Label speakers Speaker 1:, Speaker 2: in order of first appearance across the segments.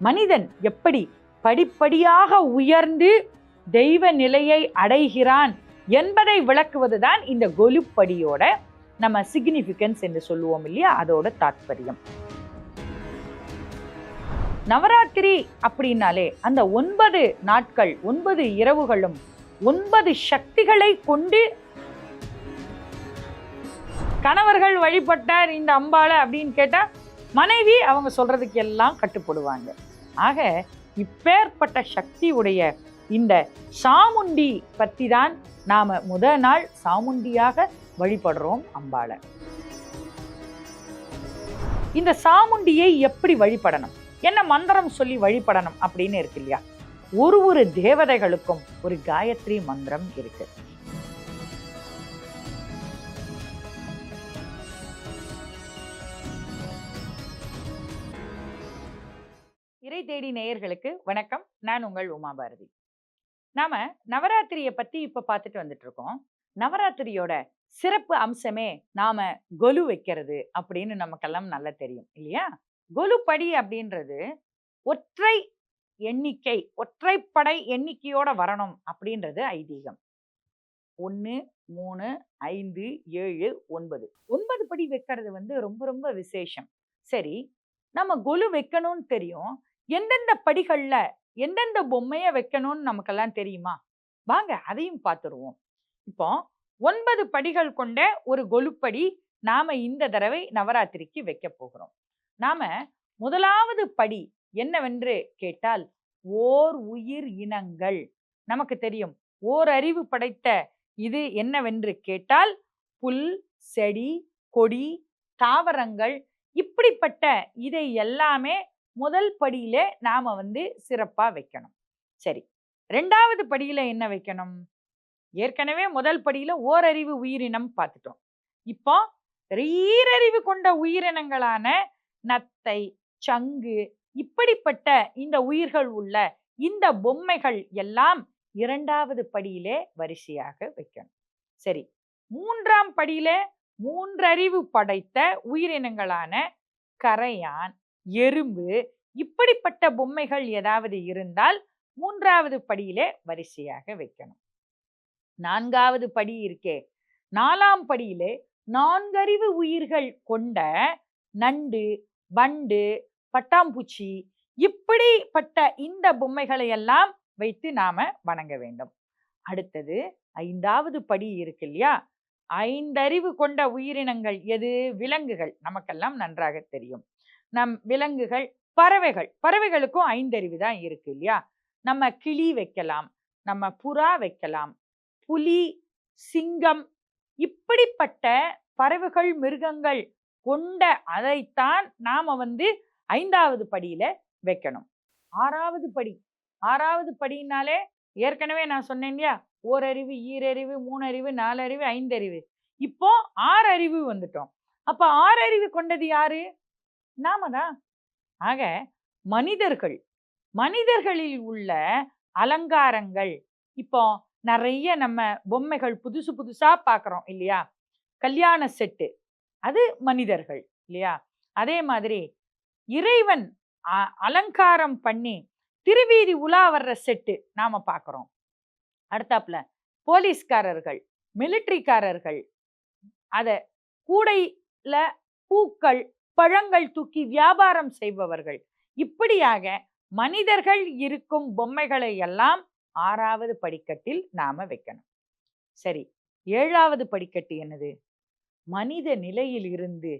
Speaker 1: மனிதன் எப்படி படிப்படியாக உயர்ந்து தெய்வ நிலையை அடைகிறான் என்பதை விளக்குவதுதான் இந்த கொலுப்படியோட நம்ம சிக்னிஃபிகன்ஸ் என்று சொல்லுவோம் இல்லையா? அதோட தாத்பரியம். நவராத்திரி அப்படின்னாலே அந்த ஒன்பது நாட்கள் ஒன்பது இரவுகளும் ஒன்பது சக்திகளை கொண்டு கணவர்கள் வழிபட்டார் இந்த அம்பாளை அப்படின்னு கேட்டா மனைவி அவங்க சொல்றதுக்கு எல்லாம் கட்டுப்படுவாங்க. ஆக இப்பேற்பட்ட சக்தி உடைய இந்த சாமுண்டி பத்தி தான் நாம முத நாள் சாமுண்டியாக வழிபடுறோம் அம்பாளை இந்த சாமுண்டியை எப்படி வழிபடணும்? என்ன மந்திரம் சொல்லி வழிபடணும் அப்படின்னு இருக்கு இல்லையா? ஒரு ஒரு தேவதைகளுக்கும் ஒரு காயத்ரி மந்திரம் இருக்கு. இறை தேடி நேயர்களுக்கு வணக்கம். நான் உங்கள் உமா பாரதி. நாம நவராத்திரியை பத்தி இப்ப பார்த்துட்டு வந்துட்டு இருக்கோம் நவராத்திரியோட சிறப்பு அம்சமே நாம கொலு வைக்கிறது அப்படின்னு நமக்கெல்லாம் நல்லா தெரியும் இல்லையா? கொலு படி அப்படின்றது ஒற்றை எண்ணிக்கை ஒற்றைப்படை எண்ணிக்கையோட வரணும் அப்படின்றது ஐதீகம். ஒன்று மூணு ஐந்து ஏழு ஒன்பது. ஒன்பது படி வைக்கிறது வந்து ரொம்ப ரொம்ப விசேஷம். சரி நம்ம கொலு வைக்கணும்னு தெரியும். எந்தெந்த படிகளில் எந்தெந்த பொம்மையை வைக்கணும்னு நமக்கெல்லாம் தெரியுமா? வாங்க அதையும் பார்த்துருவோம். இப்போ ஒன்பது படிகள் கொண்ட ஒரு கொலுப்படி நாம இந்த தடவை நவராத்திரிக்கு வைக்க போகிறோம். நாம முதலாவது படி என்னவென்று கேட்டால் ஓர் உயிர் இனங்கள். நமக்கு தெரியும். ஓர் அறிவு படைத்த இது என்னவென்று கேட்டால் புல் செடி கொடி தாவரங்கள் இப்படிப்பட்ட இதை எல்லாமே முதல் படியில நாம வந்து சிறப்பா வைக்கணும். சரி. ரெண்டாவது படியில என்ன வைக்கணும்? ஏற்கனவே முதல் படியில ஓரறிவு உயிரினம் பார்த்துட்டோம். இப்போ ஈரறிவு கொண்ட உயிரினங்களான நத்தை சங்கு இப்படிப்பட்ட இந்த உயிர்கள் உள்ள இந்த பொம்மைகள் எல்லாம் இரண்டாவது படியிலே வரிசையாக வைக்கணும். சரி. மூன்றாம் படியில மூன்றறிவு படைத்த உயிரினங்களான கரையான் எறும்பு இப்படிப்பட்ட பொம்மைகள் ஏதாவது இருந்தால் மூன்றாவது படியிலே வரிசையாக வைக்கணும். நான்காவது படி இருக்கே. நாலாம் படியிலே நான்கறிவு உயிர்கள் கொண்ட நண்டு வண்டு பட்டாம்பூச்சி இப்படிப்பட்ட இந்த பொம்மைகளை எல்லாம் வைத்து நாம வணங்க வேண்டும். அடுத்தது ஐந்தாவது படி இருக்கு இல்லையா? ஐந்தறிவு கொண்ட உயிரினங்கள் எது? விலங்குகள். நமக்கெல்லாம் நன்றாக தெரியும். நம் விலங்குகள் பறவைகள் பறவைகளுக்கும் ஐந்தறிவு தான் இருக்கு இல்லையா? நம்ம கிளி வைக்கலாம் நம்ம புறா வைக்கலாம் புலி சிங்கம் இப்படிப்பட்ட பறவைகள் மிருகங்கள் கொண்ட அதைத்தான் நாம வந்து ஐந்தாவது படியில வைக்கணும். ஆறாவது படி ஆறாவது படினாலே ஏற்கனவே நான் சொன்னேன் இல்லையா? ஓரறிவு ஈரறிவு மூணறிவு நாலறிவு ஐந்தறிவு. இப்போ ஆறறிவு வந்துட்டோம். அப்ப ஆறறிவு கொண்டது யாரு? நாம தான். ஆக மனிதர்கள் மனிதர்களில் உள்ள அலங்காரங்கள் இப்போ நிறைய நம்ம பொம்மைகள் புதுசு புதுசா பார்க்குறோம் இல்லையா? கல்யாண செட்டு அது மனிதர்கள் இல்லையா? அதே மாதிரி இறைவன் அலங்காரம் பண்ணி திருவீதி உலா வர்ற செட்டு நாம பார்க்குறோம். அடுத்தாப்புல போலீஸ்காரர்கள் மிலிட்ரிக்காரர்கள் அதை கூடையில் பூக்கள் பழங்கள் தூக்கி வியாபாரம் செய்பவர்கள். இப்படியாக மனிதர்கள் இருக்கும் பொம்மைகளை எல்லாம் ஆறாவது படிக்கட்டில் நாம வைக்கணும். சரி ஏழாவது படிக்கட்டு என்னது? மனித நிலையில் இருந்து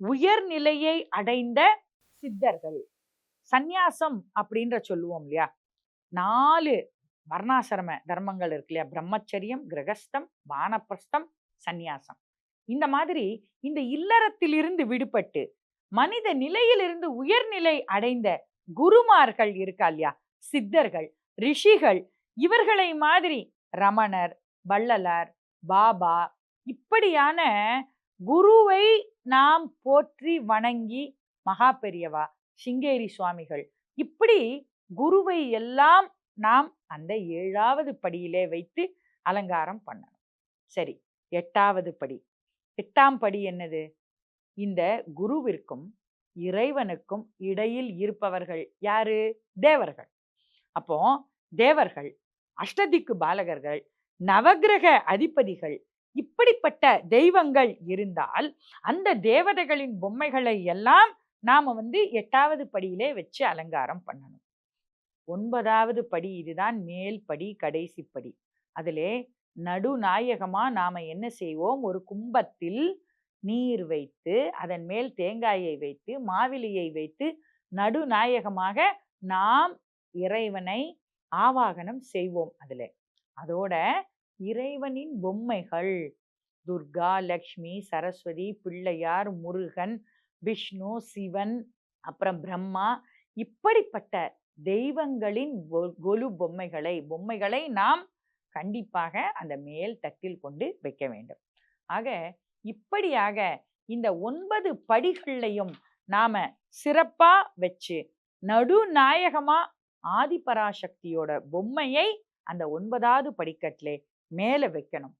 Speaker 1: உயர்நிலையை அடைந்த சித்தர்கள். சந்நியாசம் அப்படின்ற சொல்லுவோம் இல்லையா? நாலு வர்ணாசிரம தர்மங்கள் இருக்கு இல்லையா? பிரம்மச்சரியம் கிரகஸ்தம் வானப்பிரஸ்தம் சந்நியாசம். இந்த மாதிரி இந்த இல்லறத்திலிருந்து விடுபட்டு மனித நிலையிலிருந்து உயர்நிலை அடைந்த குருமார்கள் இருக்கா இல்லையா? சித்தர்கள் ரிஷிகள். இவர்களை மாதிரி ரமணர் வள்ளலார் பாபா இப்படியான குருவை நாம் போற்றி வணங்கி மகா பெரியவா சிங்கேரி சுவாமிகள். இப்படி குருவை எல்லாம் நாம் அந்த ஏழாவது படியிலே வைத்து அலங்காரம் பண்ணணும். சரி எட்டாவது படி. எட்டாம் படி என்னது? இந்த குருவிற்கும் இறைவனுக்கும் இடையில் இருப்பவர்கள் யாரு? தேவர்கள். அப்போ தேவர்கள் அஷ்டதிக்கு பாலகர்கள் நவக்கிரக அதிபதிகள் இப்படிப்பட்ட தெய்வங்கள் இருந்தால் அந்த தேவதைகளின் பொம்மைகளை எல்லாம் நாம் வந்து எட்டாவது படியிலே வச்சு அலங்காரம் பண்ணணும். ஒன்பதாவது படி இதுதான் மேல் படி கடைசி படி. அதிலே நடுநாயகமாக நாம் என்ன செய்வோம்? ஒரு கும்பத்தில் நீர் வைத்து அதன் மேல் தேங்காயை வைத்து மாவிலியை வைத்து நடுநாயகமாக நாம் இறைவனை ஆவாகனம் செய்வோம் அதில். அதோட இறைவனின் பொம்மைகள் துர்கா லக்ஷ்மி சரஸ்வதி பிள்ளையார் முருகன் விஷ்ணு சிவன் அப்புறம் பிரம்மா இப்படிப்பட்ட தெய்வங்களின் கொ- கொலு பொம்மைகளை பொம்மைகளை நாம் கண்டிப்பாக அந்த மேல் தட்டில் கொண்டு வைக்க வேண்டும். ஆக இப்படியாக இந்த ஒன்பது படிகள்லையும் நாம சிறப்பா வச்சு நடுநாயகமா ஆதிபராசக்தியோட பொம்மையை அந்த ஒன்பதாவது படிக்கட்டிலே மேலே வைக்கணும்.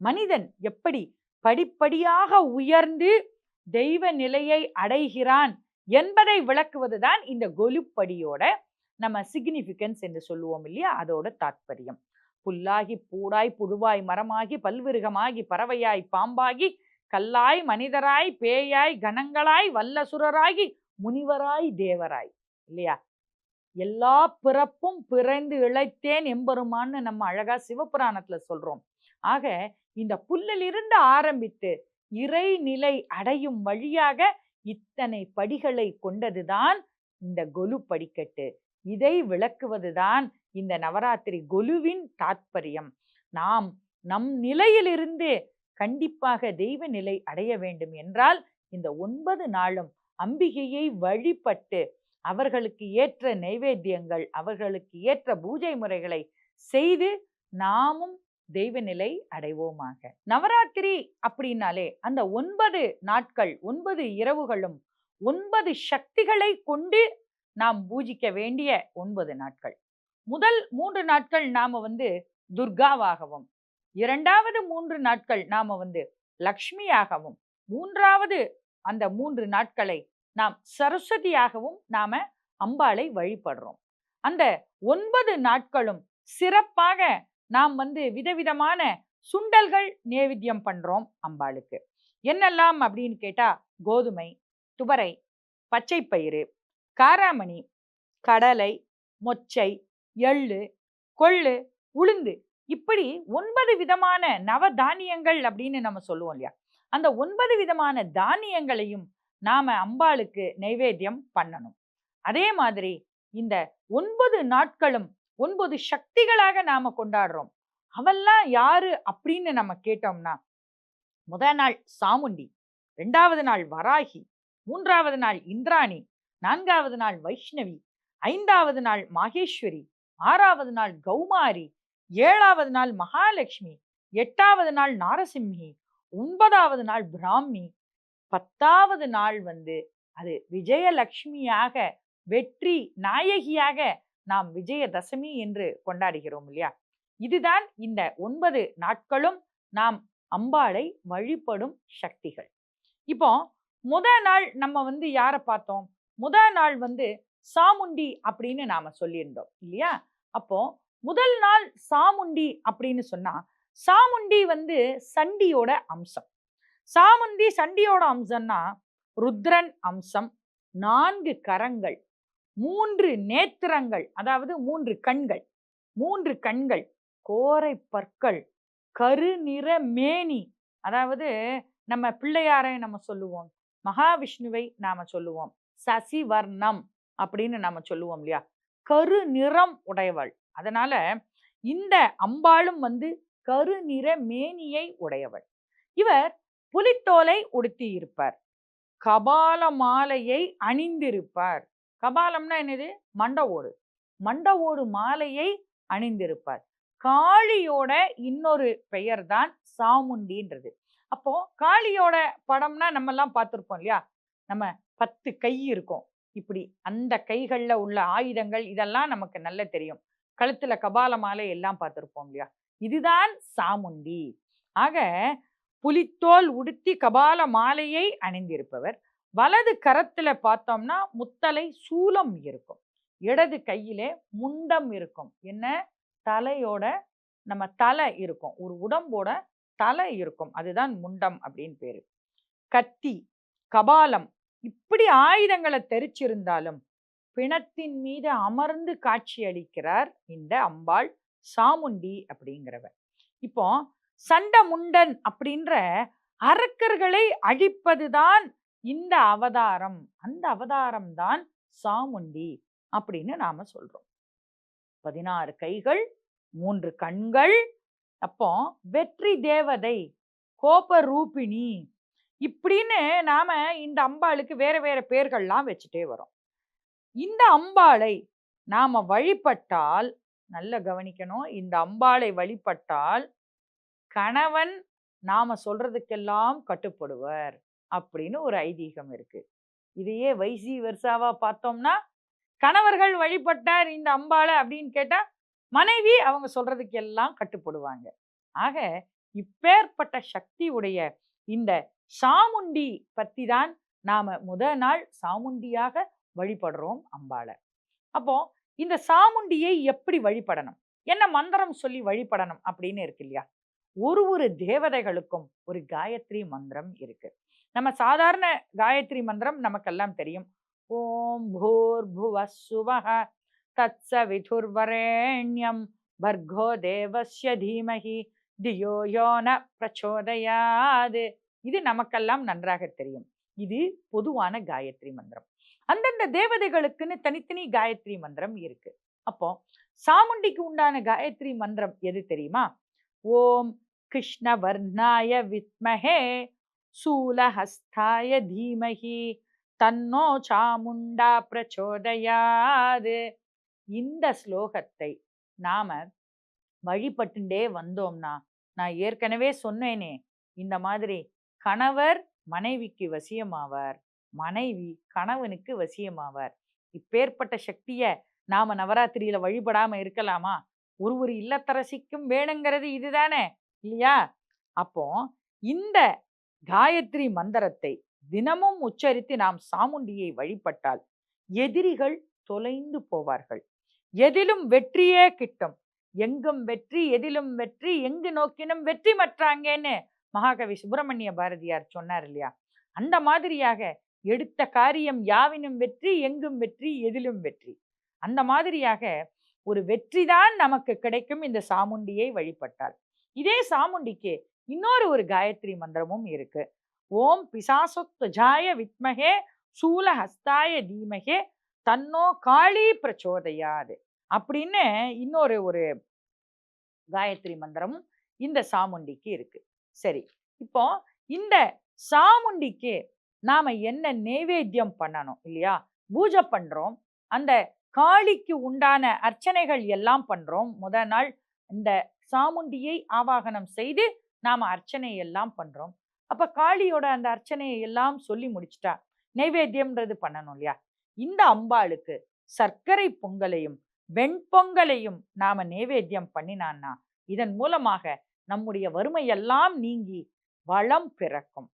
Speaker 1: மனிதன் எப்படி படிப்படியாக உயர்ந்து தெய்வ நிலையை அடைகிறான் என்பதை விளக்குவதுதான் இந்த கொலுப்படியோட நம்ம சிக்னிஃபிகன்ஸ் என்று சொல்லுவோம் இல்லையா? அதோட தாத்பரியம். புல்லாகி பூடாய் புழுவாய் மரமாகி பல்விருகமாகி பறவையாய் பாம்பாகி கல்லாய் மனிதராய் பேயாய் கணங்களாய் வல்லசுரராகி முனிவராய் தேவராய். இல்லையா? எல்லா பிறப்பும் பிறந்து இழைத்தேன் எம்பெருமான்னு நம்ம அழகா சிவபுராணத்துல சொல்றோம். ஆக இந்த புல்லிலிருந்து ஆரம்பித்து இறைநிலை அடையும் வழியாக இத்தனை படிகளை கொண்டதுதான் இந்த கொலு படிக்கட்டு. இதை விளக்குவதுதான் இந்த நவராத்திரி கொலுவின் தாத்பரியம். நாம் நம் நிலையிலிருந்து கண்டிப்பாக தெய்வ நிலை அடைய வேண்டும் என்றால் இந்த ஒன்பது நாளும் அம்பிகையை வழிபட்டு அவர்களுக்கு ஏற்ற நைவேத்தியங்கள் அவர்களுக்கு ஏற்ற பூஜை முறைகளை செய்து நாமும் தெய்வ நிலை அடைவோமாக. நவராத்திரி அப்படின்னாலே அந்த ஒன்பது நாட்கள் ஒன்பது இரவுகளும் ஒன்பது சக்திகளை கொண்டு நாம் பூஜிக்க வேண்டிய ஒன்பது நாட்கள். முதல் மூன்று நாட்கள் நாம வந்து துர்காவாகவும் இரண்டாவது மூன்று நாட்கள் நாம வந்து லக்ஷ்மியாகவும் மூன்றாவது அந்த மூன்று நாட்களை நாம் சரஸ்வதியாகவும் நாம அம்பாளை வழிபடுறோம். அந்த ஒன்பது நாட்களும் சிறப்பாக நாம் வந்து விதவிதமான சுண்டல்கள் நேவித்தியம் பண்றோம் அம்பாளுக்கு. என்னெல்லாம் அப்படின்னு கேட்டா கோதுமை துவரை பச்சைப்பயிறு காராமணி கடலை மொச்சை எள்ளு கொள்ளு உளுந்து இப்படி ஒன்பது விதமான நவ தானியங்கள் அப்படின்னு நம்ம சொல்லுவோம் இல்லையா? அந்த ஒன்பது விதமான தானியங்களையும் நாம அம்பாளுக்கு நைவேத்தியம் பண்ணணும். அதே மாதிரி இந்த ஒன்பது நாட்களும் ஒன்பது சக்திகளாக நாம கொண்டாடுறோம். அவெல்லாம் யாரு அப்படின்னு நம்ம கேட்டோம்னா முதல் நாள் சாமுண்டி ரெண்டாவது நாள் வராகி மூன்றாவது நாள் இந்திராணி நான்காவது நாள் வைஷ்ணவி ஐந்தாவது நாள் மாகேஸ்வரி ஆறாவது நாள் கௌமாரி ஏழாவது நாள் மகாலட்சுமி எட்டாவது நாள் நாரசிம்மி ஒன்பதாவது நாள் பிராமி பத்தாவது நாள் வந்து அது விஜயலட்சுமியாக வெற்றி நாயகியாக நாம் விஜயதசமி என்று கொண்டாடுகிறோம் இல்லையா? இதுதான் இந்த ஒன்பது நாட்களும் நாம் அம்பாளை வழிபடும் சக்திகள். இப்போ முத நாள் நம்ம வந்து யாரை பார்த்தோம்? முத நாள் வந்து சாமுண்டி அப்படின்னு நாம சொல்லியிருந்தோம் இல்லையா? அப்போ முதல் நாள் சாமுண்டி அப்படின்னு சொன்னா சாமுண்டி வந்து சண்டியோட அம்சம். சாமுண்டி சண்டியோட அம்சம்னா ருத்ரன் அம்சம் நான்கு கரங்கள் மூன்று நேத்திரங்கள் அதாவது மூன்று கண்கள் மூன்று கண்கள் கோரை பற்கள் கருநிற மேனி அதாவது நம்ம பிள்ளையாரை நம்ம சொல்லுவோம் மகாவிஷ்ணுவை நாம சொல்லுவோம் சசிவர்ணம் அப்படின்னு நாம சொல்லுவோம் இல்லையா? கரு நிறம் உடையவள். அதனால இந்த அம்பாளும் வந்து கருநிற மேனியை உடையவள். இவர் புலித்தோலை உடுத்தி இருப்பார். கபால மாலையை அணிந்திருப்பார். கபாலம்னா என்னது? மண்ட ஓடு மண்ட ஓடு மாலையை அணிந்திருப்பார். காளியோட இன்னொரு பெயர் தான் சாமுண்டின்றது. அப்போ காளியோட படம்னா நம்ம எல்லாம் பார்த்துருப்போம் இல்லையா? நம்ம பத்து கை இருக்கும். இப்படி அந்த கைகளில் உள்ள ஆயுதங்கள் இதெல்லாம் நமக்கு நல்ல தெரியும். கழுத்துல கபால மாலை எல்லாம் பார்த்துருப்போம் இல்லையா? இதுதான் சாமுண்டி. ஆக புலித்தோல் உடுத்தி கபால மாலையை அணிந்திருப்பவர். வலது கரத்துல பார்த்தோம்னா முத்தலை சூலம் இருக்கும். இடது கையிலே முண்டம் இருக்கும். என்ன? தலையோட நம்ம தலை இருக்கும். ஒரு உடம்போட தலை இருக்கும். அதுதான் முண்டம் அப்படின்னு பேரு. கத்தி கபாலம். இப்படி ஆயுதங்களை தெரிச்சிருந்தாலும் பிணத்தின் மீது அமர்ந்து காட்சி அளிக்கிறார் இந்த அம்பாள் சாமுண்டி அப்படிங்கிறவர். இப்போ சண்ட முண்டன் அப்படின்ற அரக்கர்களை அழிப்பதுதான் இந்த அவதாரம். அந்த அவதாரம் தான் சாமுண்டி அப்படின்னு நாம சொல்றோம். பதினாறு கைகள் மூன்று கண்கள் அப்போ வெற்றி தேவதை கோப ரூபிணி இப்படின்னு நாம இந்த அம்பாளுக்கு வேற வேற பேர்கள்லாம் வச்சுட்டே வரோம். இந்த அம்பாளை நாம வழிபட்டால் நல்ல கவனிக்கணும். இந்த அம்பாளை வழிபட்டால் கணவன் நாம சொல்றதுக்கெல்லாம் கட்டுப்படுவர் அப்படின்னு ஒரு ஐதீகம் இருக்கு. இதையே வைசி வருஷாவா பார்த்தோம்னா கணவர்கள் வழிபட்டார் இந்த அம்பாளை அப்படின்னு கேட்டா மனைவி அவங்க சொல்றதுக்கு எல்லாம் கட்டுப்படுவாங்க. ஆக இப்பேற்பட்ட சக்தி உடைய இந்த சாமுண்டி பற்றி தான் நாம முத நாள் சாமுண்டியாக வழிபடுறோம் அம்பாளை அப்போ இந்த சாமுண்டியை எப்படி வழிபடணும்? என்ன மந்திரம் சொல்லி வழிபடணும் அப்படின்னு இருக்கு இல்லையா? ஒரு ஒரு தேவதைகளுக்கும் ஒரு காயத்ரி மந்திரம் இருக்கு. நம்ம சாதாரண காயத்ரி மந்திரம் நமக்கெல்லாம் தெரியும். ஓம் பூர் புவ சுவஹ தத்ச விதுர்வரேண்யம் பர்கோ தேவஸ்ய தீமகி தியோ யோன பிரச்சோதயாது. இது நமக்கெல்லாம் நன்றாக தெரியும். இது பொதுவான காயத்ரி மந்திரம். அந்தந்த தேவதைகளுக்குன்னு தனித்தனி காயத்ரி மந்திரம் இருக்கு. அப்போ சாமுண்டிக்கு உண்டான காயத்ரி மந்திரம் எது தெரியுமா? ஓம் கிருஷ்ணவர்ணாய வித்மஹே சூலஹஸ்தாய தீமஹி தன்னோ சாமுண்டா பிரச்சோதயாது. இந்த ஸ்லோகத்தை நாம வழிபட்டுண்டே வந்தோம்னா நான் ஏற்கனவே சொன்னேனே இந்த மாதிரி கணவர் மனைவிக்கு வசியமாவார். மனைவி கணவனுக்கு வசியமாவார். இப்பேற்பட்ட சக்தியை நாம நவராத்திரியில வழிபடாம இருக்கலாமா? ஒரு ஒரு இல்லத்தரசிக்கும் வேணுங்கிறது இதுதானே இல்லையா? அப்போ இந்த காயத்ரி மந்திரத்தை தினமும் உச்சரித்து நாம் சாமுண்டியை வழிபட்டால் எதிரிகள் தொலைந்து போவார்கள். எதிலும் வெற்றியே கிட்டும். எங்கும் வெற்றி எதிலும் வெற்றி எங்கு நோக்கினும் வெற்றி மற்றாங்கன்னு மகாகவி சுப்பிரமணிய பாரதியார் சொன்னார் இல்லையா? அந்த மாதிரியாக எடுத்த காரியம் யாவினும் வெற்றி எங்கும் வெற்றி எதிலும் வெற்றி. அந்த மாதிரியாக ஒரு வெற்றிதான் நமக்கு கிடைக்கும் இந்த சாமுண்டியை வழிபட்டால். இதே சாமுண்டிக்கு இன்னொரு ஒரு காயத்ரி மந்திரமும் இருக்கு. ஓம் பிசாசுத்வஜாய வித்மகே சூலஹஸ்தாய தீமகே தன்னோ காளி பிரச்சோதையாது அப்படின்னு இன்னொரு ஒரு காயத்ரி மந்திரமும் இந்த சாமுண்டிக்கு இருக்கு. சரி இப்போ இந்த சாமுண்டிக்கு நாம என்ன நைவேத்தியம் பண்ணணும் இல்லையா? பூஜை பண்றோம். அந்த காளிக்கு உண்டான அர்ச்சனைகள் எல்லாம் பண்ணுறோம் முத நாள் இந்த சாமுண்டியை ஆவாகனம் செய்து நாம அர்ச்சனை எல்லாம் பண்ணுறோம் அப்போ காளியோட அந்த அர்ச்சனையை எல்லாம் சொல்லி முடிச்சிட்டா நைவேத்தியம்ன்றது பண்ணணும் இல்லையா? இந்த அம்பாளுக்கு சர்க்கரை பொங்கலையும் வெண்பொங்கலையும் நாம நைவேத்தியம் பண்ணினான்னா இதன் மூலமாக நம்முடைய வறுமையெல்லாம் நீங்கி வளம் பிறக்கும்.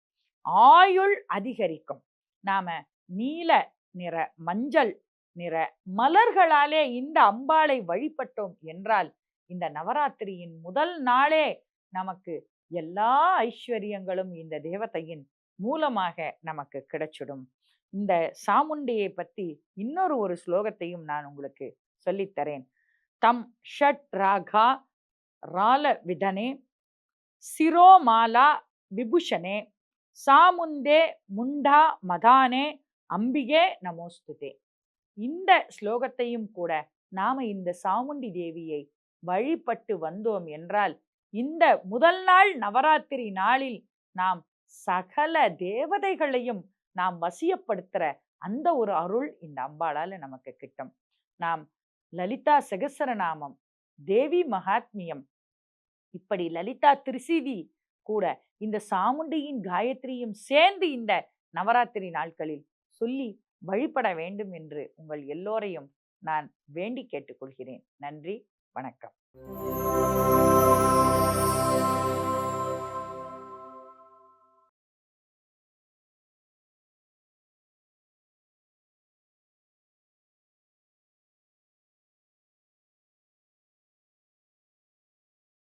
Speaker 1: ஆயுள் அதிகரிக்கும். நாம நீல நிற மஞ்சள் நிற மலர்களாலே இந்த அம்பாளை வழிபட்டோம் என்றால் இந்த நவராத்திரியின் முதல் நாளே நமக்கு எல்லா ஐஸ்வர்யங்களும் இந்த தேவதையின் மூலமாக நமக்கு கிடைச்சிடும். இந்த சாமுண்டியை பத்தி இன்னொரு ஒரு ஸ்லோகத்தையும் நான் உங்களுக்கு சொல்லித்தரேன் தம் ஷட் ராகா ரால விதனே சிரோமாலா விபூஷணே சாமுந்தே முண்டா மதானே அம்பிகே நமோஸ்துதே. இந்த ஸ்லோகத்தையும் கூட நாம இந்த சாமுண்டி தேவியை வழிபட்டு வந்தோம் என்றால் இந்த முதல் நாள் நவராத்திரி நாளில் நாம் சகல தேவதைகளையும் நாம் வசியப்படுத்துகிற அந்த ஒரு அருள் இந்த அம்பாளால் நமக்கு கிட்டும். நாம் லலிதா சகசரநாமம் தேவி மகாத்மியம் இப்படி லலிதா திருசீதி கூட இந்த சாமுண்டியின் காயத்ரியும் சேர்ந்து இந்த நவராத்திரி நாட்களில் சொல்லி வழிபட வேண்டும் என்று உங்கள் எல்லோரையும் நான் வேண்டி கேட்டுக்கொள்கிறேன். நன்றி வணக்கம்.